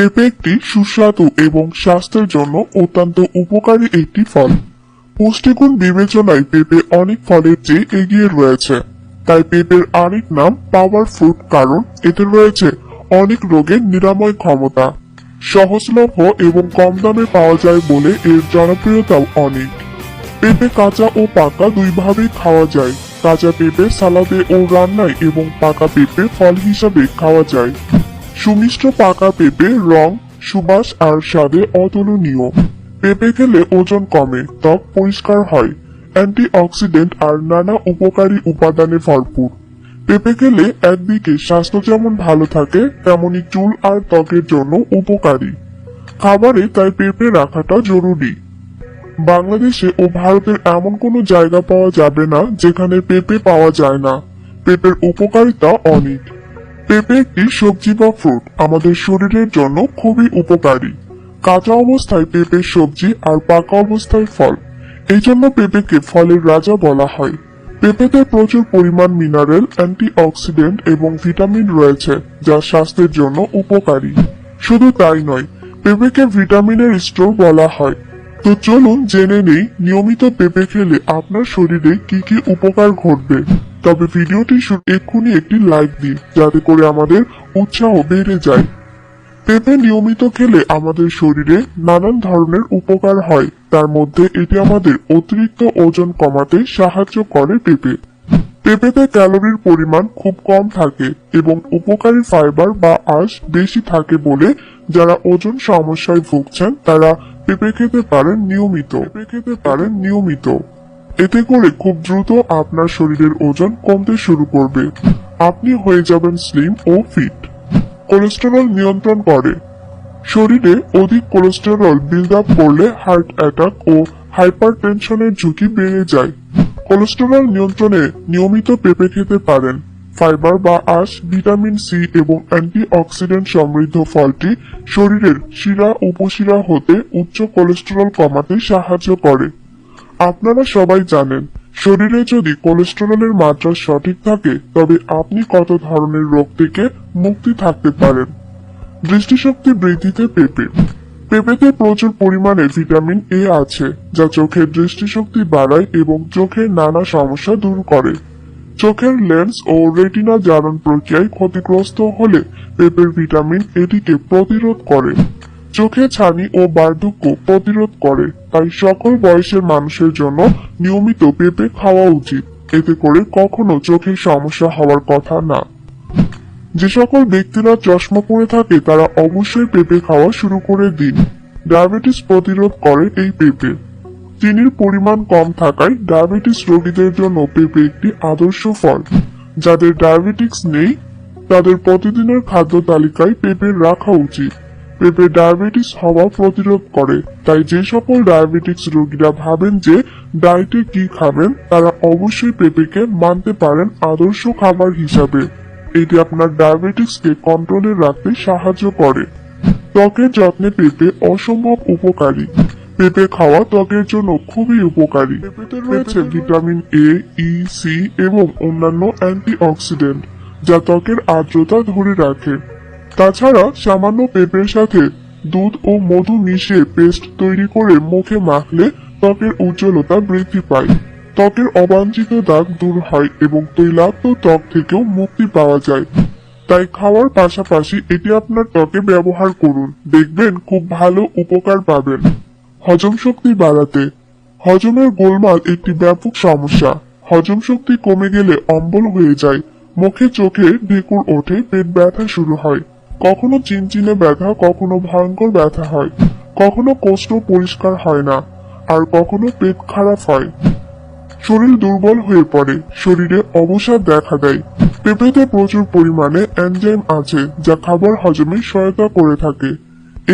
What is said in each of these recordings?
পেঁপে একটি সুস্বাদু এবং স্বাস্থ্যের জন্য অত্যন্ত উপকারী একটি ফল। পুষ্টিগুণ বিবেচনায় পেঁপে অনেক ফলের চেয়ে এগিয়ে রয়েছে। তাই পেঁপের আরেক নাম পাওয়ার ফ্রুট, কারণ এতে রয়েছে অনেক রোগের নিরাময় ক্ষমতা। সহজলভ্য এবং কম দামে পাওয়া যায় বলে এর জনপ্রিয়তাও অনেক। পেঁপে কাঁচা ও পাকা দুইভাবেই খাওয়া যায়। কাঁচা পেঁপে সালাদে ও রান্নায় এবং পাকা পেঁপে ফল হিসাবে খাওয়া যায়। সুমিষ্ট পাকা পেঁপে, রং, সুবাস আর স্বাদে অতুলনীয়। পেঁপে খেলে ওজন কমে, ত্বক পরিষ্কার হয়, অ্যান্টিঅক্সিডেন্ট আর নানা উপকারী উপাদানে ভরপুর। পেঁপে খেলে একদিকে স্বাস্থ্য যেমন ভালো থাকে, তেমনি চুল আর ত্বকের জন্য উপকারী। খাবারে তাই পেঁপে রাখাটা জরুরি। বাংলাদেশে ও ভারতের এমন কোনো জায়গা পাওয়া যাবে না যেখানে পেঁপে পাওয়া যায় না। পেঁপের উপকারিতা অনেক। পেঁপে একটি সবজি বা ফ্রুট আমাদের শরীরের জন্য খুবই উপকারী। কাঁচা অবস্থায় পেঁপে সবজি আর পাকা অবস্থায় ফল। এই জন্য পেঁপেকে ফলের রাজা বলা হয়। পেঁপেতে প্রচুর পরিমাণ মিনারেল অ্যান্টিঅক্সিডেন্ট এবং ভিটামিন রয়েছে, যা স্বাস্থ্যের জন্য উপকারী। শুধু তাই নয়, পেঁপেকে ভিটামিনের স্টোর বলা হয়। তো চলুন জেনে নেই, নিয়মিত পেঁপে খেলে আপনার শরীরে কি কি উপকার ঘটবে। তবে ভিডিওটি এক্ষুনি একটি লাইক দিন, যাতে করে আমাদের উৎসাহ বেড়ে যায়। পেঁপে নিয়মিত খেলে আমাদের শরীরে নানান ধরনের উপকার হয়। তার মধ্যে এটি আমাদের অতিরিক্ত ওজন কমাতে সাহায্য করে পেঁপে। পেঁপেতে ক্যালোরির পরিমাণ খুব কম থাকে এবং উপকারী ফাইবার বা আঁশ বেশি থাকে বলে যারা ওজন সমস্যায় ভুগছেন, তারা পেঁপে খেতে পারেন নিয়মিত। পেঁপে খেতে পারেন নিয়মিত। এতে করে খুব দ্রুত আপনার শরীরের ওজন কমতে শুরু করবে। আপনি হয়ে যাবেন স্লিম ও ফিট কোলেস্টেরল নিয়ন্ত্রণ করে। শরীরে অধিক কোলেস্টেরল বিল্ড আপ করলে হার্ট অ্যাটাক ও হাইপার টেনশনের ঝুঁকি বেড়ে যায়। কোলেস্টেরল নিয়ন্ত্রণে নিয়মিত পেঁপে খেতে পারেন। ফাইবার বা আঁশ ভিটামিন সি এবং অ্যান্টিঅক্সিডেন্ট সমৃদ্ধ ফলটি শরীরের শিরা, উপশিরা হতে উচ্চ কোলেস্টেরল কমাতে সাহায্য করে। আপনারা সবাই জানেন, শরীরে যদি কোলেস্টেরলের মাত্রা সঠিক থাকে, তবে আপনি কত ধরনের রোগ থেকে মুক্তি থাকতে পারেন। দৃষ্টিশক্তি বৃদ্ধিতে পেঁপে। পেঁপেতে প্রচুর পরিমাণে ভিটামিন এ আছে, যা চোখের দৃষ্টিশক্তি বাড়ায় এবং চোখের নানা সমস্যা দূর করে। চোখের লেন্স ও রেটিনা জারণ প্রক্রিয়ায় ক্ষতিগ্রস্ত হলে পেঁপের ভিটামিন এটিকে প্রতিরোধ করে। চোখে ছানি ও বার্ধক্য প্রতিরোধ করে, তাই সকল বয়সের মানুষের জন্য নিয়মিত পেঁপে খাওয়া উচিত। এতে করে কখনো চোখের সমস্যা হওয়ার কথা না। যে সকল ব্যক্তিরা চশমা পরে থাকে, তারা অবশ্যই পেঁপে খাওয়া শুরু করে দিন। ডায়াবেটিস প্রতিরোধ করে এই পেঁপে। চিনির পরিমাণ কম থাকায় ডায়াবেটিস রোগীদের জন্য পেঁপে একটি আদর্শ ফল। যাদের ডায়াবেটিক্স নেই, তাদের প্রতিদিনের খাদ্য তালিকায় পেঁপে রাখা উচিত। পেঁপে ডায়াবেটিস হওয়া প্রতিরোধ করে। তাই যে সকল ডায়াবেটিক্স রোগীরা ভাবেন যে ডায়েটে কি খাবেন, তারা অবশ্যই পেঁপেকে মানতে পারেন আদর্শ খাবার হিসাবে। এটি আপনার ডায়াবেটিক্সকে কন্ট্রোলে রাখতে সাহায্য করে। ত্বকের যত্নে পেঁপে অসম্ভব উপকারী। পেঁপে খাওয়া ত্বকের জন্য খুবই উপকারী। পেঁপেতে রয়েছে ভিটামিন এ, ই, সি এবং অন্যান্য অ্যান্টিঅক্সিডেন্ট, যা ত্বকের আর্দ্রতা ধরে রাখে। তাছাড়া সামান্য পেঁপের সাথে দুধ ও মধু মিশিয়ে পেস্ট তৈরি করে মুখে মাখলে ত্বকের উজ্জ্বলতা বৃদ্ধি পায়। ত্বকের অবাঞ্ছিত দাগ দূর হয় এবং তৈলাক্ত ত্বক থেকেও মুক্তি পাওয়া যায়। তাই খাওয়ার পাশাপাশি এটি আপনার ত্বকে ব্যবহার করুন। দেখবেন খুব ভালো উপকার পাবেন। হজম শক্তি বাড়াতে। হজমের গোলমাল একটি ব্যাপক সমস্যা। হজম শক্তি কমে গেলে অম্বল হয়ে যায়। মুখে চোখে ঢেকুর ওঠে, পেট ব্যথা শুরু হয়। কখনো চিনচিনে ব্যথা, কখনো ভয়ঙ্কর ব্যথা হয়, কখনো কোষ্ঠ পরিষ্কার হয় না, আর কখনো পেট খারাপ হয়। শরীর দুর্বল হয়ে পড়ে, শরীরে অবসাদ দেখা দেয়। পেঁপেতে প্রচুর পরিমাণে এনজাইম আছে, যা খাবার হজমে সহায়তা করে থাকে।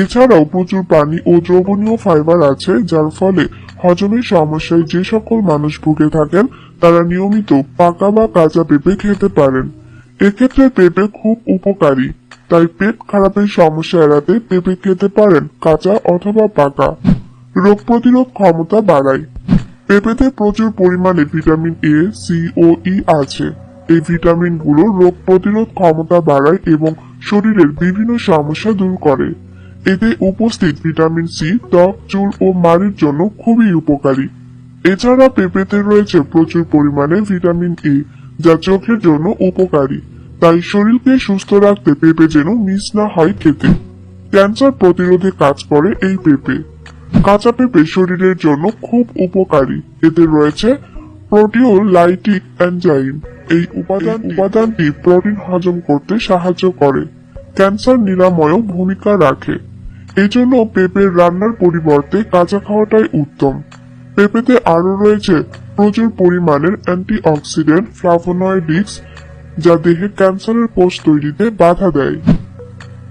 এছাড়াও প্রচুর পানি ও দ্রবণীয় ফাইবার আছে, যার ফলে হজমের সমস্যায় যে সকল মানুষ ভুগে থাকেন, তারা নিয়মিত পাকা বা কাঁচা পেঁপে খেতে পারেন। এক্ষেত্রে পেঁপে খুব উপকারী। তাই পেট খারাপের সমস্যা এড়াতে পেঁপে খেতে পারেন কাঁচা অথবা পাকা। রোগ প্রতিরোধ ক্ষমতা বাড়ায়। পেঁপেতে প্রচুর পরিমাণে ভিটামিন এ সি ও ই আছে। এই ভিটামিনগুলো রোগ প্রতিরোধ ক্ষমতা বাড়ায় এবং শরীরের বিভিন্ন সমস্যা দূর করে। এতে উপস্থিত ভিটামিন সি ত্বক, চুল ও মাড়ির জন্য খুবই উপকারী। এছাড়া পেঁপেতে রয়েছে প্রচুর পরিমাণে ভিটামিন এ যা চোখের জন্য উপকারী। তাই শরীরকে সুস্থ রাখতে পেঁপে যেন মিস না হয় খেতে। ক্যান্সার প্রতিরোধে কাজ করে এই পেঁপে। কাঁচা পেঁপে শরীরের জন্য খুব উপকারী। এতে রয়েছে প্রোটিওলাইটিক এনজাইম। এই উপাদান উপাদানটি প্রোটিন হজম করতে সাহায্য করে। ক্যান্সার নিরাময়েও ভূমিকা রাখে। এজন্য পেঁপের রান্নার পরিবর্তে কাঁচা খাওয়াটাই উত্তম। পেঁপেতে আরও রয়েছে প্রচুর পরিমাণের অ্যান্টিঅক্সিডেন্ট ফ্লাভোনয়েডিক্স যা দেহে ক্যান্সারের কোষ তৈরিতে বাধা দেয়।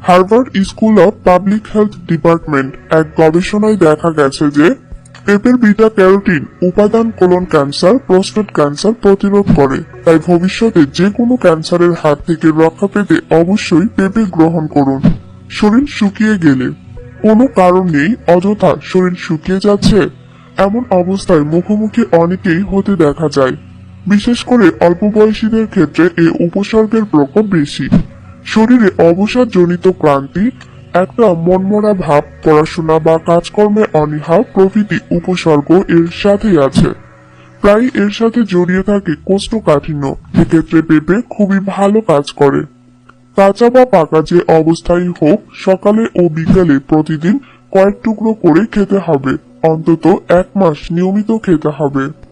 Harvard school of public health department এক গবেষণায় দেখা গেছে যে, পেঁপের বিটা ক্যারোটিন উপাদান কোলন ক্যান্সার, প্রস্টেট ক্যান্সার প্রতিরোধ করে। তাই ভবিষ্যতে যে কোনো ক্যান্সারের হাত থেকে রক্ষা পেতে অবশ্যই পেঁপে গ্রহণ করুন। শরীর শুকিয়ে গেলে। কোনো কারণ নেই, অযথা শরীর শুকিয়ে যাচ্ছে। এমন অবস্থায় মুখোমুখি অনেকেই হতে দেখা যায়। বিশেষ করে অল্প বয়সীদের ক্ষেত্রে এ উপসর্গের প্রকোপ বেশি। শরীরে অবসাদজনিত ক্লান্তি, একটা মনমরা ভাব, পড়াশোনা বা কাজকর্মে অনীহা প্রভৃতি উপসর্গ এর সাথেই আছে। প্রায় এর সাথে জড়িয়ে থাকে কোষ্ঠকাঠিন্য, এক্ষেত্রে পেঁপে খুবই ভালো কাজ করে। কাঁচা বা পাকা যে অবস্থায় হোক, সকালে ও বিকালে প্রতিদিন কয়েক টুকরো করে খেতে হবে। অন্তত এক মাস নিয়মিত খেতে হবে।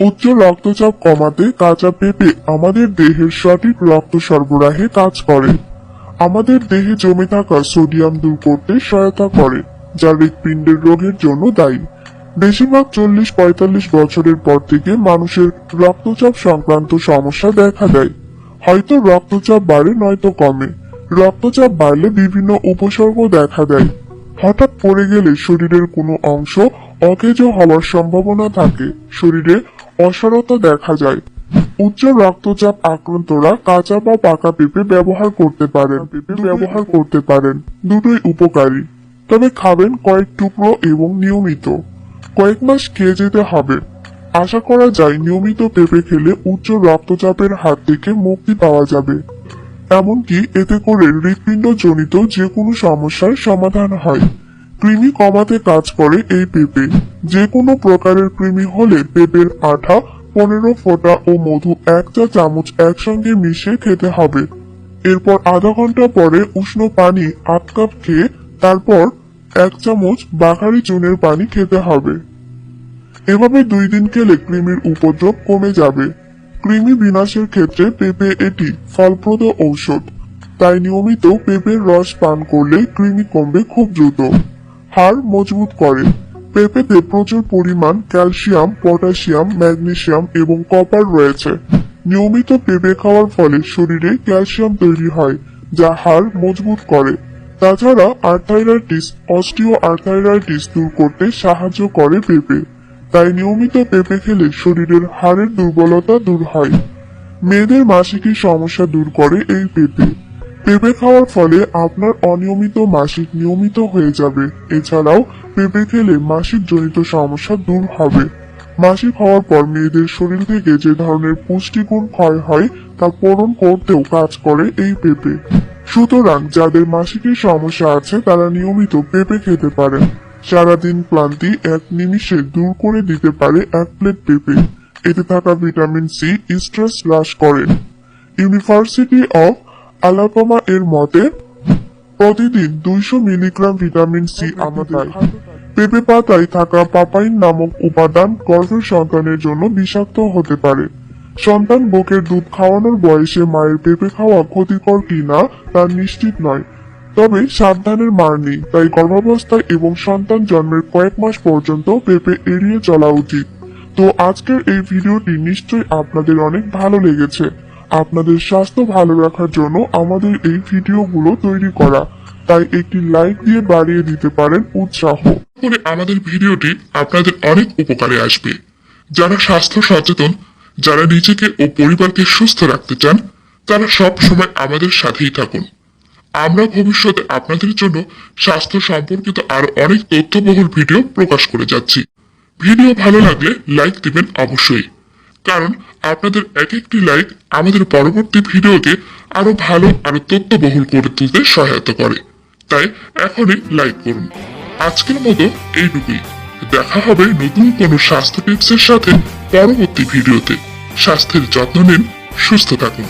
উচ্চ রক্তচাপ কমাতে কাঁচা পেঁপে আমাদের দেহের সঠিক রক্ত সরবরাহে কাজ করে। আমাদের দেহে জমে থাকা সোডিয়াম দূর করতে সহায়তা করে, যা হৃৎপিণ্ডের রোগের জন্য দায়ী। বেশিরভাগ চল্লিশ পঁয়তাল্লিশ বছরের পর থেকে মানুষের রক্তচাপ সংক্রান্ত সমস্যা দেখা দেয়। হয়তো রক্তচাপ বাড়ে নয়তো কমে। রক্তচাপ বাড়লে বিভিন্ন উপসর্গ দেখা দেয়। হঠাৎ পড়ে গেলে শরীরের কোনো অংশ অকেজ হওয়ার সম্ভাবনা থাকে। শরীরে অসারতা দেখা যায়। উচ্চ রক্তচাপ আক্রান্তরা কাঁচা বা পাকা পেঁপে ব্যবহার করতে পারেন। পেঁপে ব্যবহার করতে পারেন। দুটোই উপকারী। তবে খাবেন কয়েক টুকরো এবং নিয়মিত। কয়েক মাস খেয়ে যেতে হবে। আশা করা যায় নিয়মিত পেঁপে খেলে উচ্চ রক্তচাপের হাত থেকে মুক্তি পাওয়া যাবে। এমনকি এতে করে হৃৎপিণ্ড জনিত যে কোনো সমস্যার সমাধান হয়। কৃমি কমাতে কাজ করে এই পেঁপে। যে কোনো প্রকারের কৃমি হলে পেঁপের আঠা, পনেরো ফোঁটা ও মধু এক চা চামচ একসঙ্গে মিশিয়ে খেতে হবে। এরপর আধা ঘণ্টা পরে উষ্ণ পানি আধ কাপ খেয়ে তারপর এক চামচ বাঘারি চুনের পানি খেতে হবে। এভাবে দুই দিন খেলে কৃমির উপদ্রব কমে যাবে। কৃমি বিনাশের ক্ষেত্রে পেঁপে এটি ফলপ্রদ ঔষধ। তাই নিয়মিত পেঁপের রস পান করলে কৃমি কমবে খুব দ্রুত। হাড় মজবুত করে। পেঁপেতে প্রচুর পরিমাণ ক্যালসিয়াম, পটাশিয়াম ম্যাগনেসিয়াম এবং কপার রয়েছে। নিয়মিত পেঁপে খাওয়ার ফলে শরীরে ক্যালসিয়াম তৈরি হয়, যা হাড় মজবুত করে। তাছাড়া আর্থাইরাইটিস অস্টিও আর্থাইরাইটিস দূর করতে সাহায্য করে পেঁপে। তাই নিয়মিত পেঁপে খেলে শরীরের হাড়ের দুর্বলতা দূর হয়। মেয়েদের মাসিকের সমস্যা দূর করে এই পেঁপে। পেঁপে খাওয়ার ফলে আপনার অনিয়মিত মাসিক নিয়মিত হয়ে যাবে। এছাড়াও পেঁপে খেলে মাসিক জনিত সমস্যা দূর হবে। মাসিক হওয়ার পর মেয়েদের শরীর থেকে যে ধরনের পুষ্টিগুণ ক্ষয় হয়, তা পূরণ করতেও কাজ করে এই পেঁপে। সুতরাং যাদের মাসিকের সমস্যা আছে, তারা নিয়মিত পেঁপে খেতে পারেন সারাদিন ক্লান্তি এক নিমিষে দূর করে দিতে পারে এক প্লেট পেঁপে। এতে থাকা ভিটামিন সি, স্ট্রেস হ্রাস করে। ইউনিভার্সিটি অফ আলাবামা এর মতে প্রতিদিন দুইশো মিলিগ্রাম ভিটামিন সি আমাদের পেঁপে পাতায় থাকা পাপাইন নামক উপাদান গর্ভের সন্তানের জন্য বিষাক্ত হতে পারে। সন্তান বুকের দুধ খাওয়ানোর বয়সে মায়ের পেঁপে খাওয়া ক্ষতিকর কিনা তা নিশ্চিত নয়। তবে সাবধানের মার নেই তাই গর্ভাবস্থায় এবং সন্তান জন্মের কয়েক মাস পর্যন্ত পেঁপে এড়িয়ে চলা উচিত। তো আজকের এই ভিডিওটি নিশ্চয়ই আপনাদের অনেক ভালো লেগেছে। আপনাদের স্বাস্থ্য ভালো রাখার জন্য আমাদের এই ভিডিওগুলো তৈরি করা। তাই একটি লাইক দিয়ে বাড়িয়ে দিতে পারেন উৎসাহ। করে আমাদের ভিডিওটি আপনাদের অনেক উপকারে আসবে। যারা স্বাস্থ্য সচেতন, যারা নিজেকে ও পরিবারকে সুস্থ রাখতে চান, তারা সব সময় আমাদের সাথেই থাকুন। আমরা ভবিষ্যতে আপনাদের জন্য স্বাস্থ্য সম্পর্কিত আরও অনেক তথ্যবহুল ভিডিও প্রকাশ করে যাচ্ছি। ভিডিও ভালো লাগলে লাইক দিবেন অবশ্যই। কারণ আপনাদের এক একটি লাইক আমাদের পরবর্তী ভিডিওকে আরও ভালো আরও তথ্যবহুল করে তুলতে সহায়তা করে। তাই এখনই লাইক করুন। আজকের মতো এইটুকুই। দেখা হবে নতুন কোনো স্বাস্থ্য টিপসের সাথে পরবর্তী ভিডিওতে। স্বাস্থ্যের যত্ন নিন, সুস্থ থাকুন।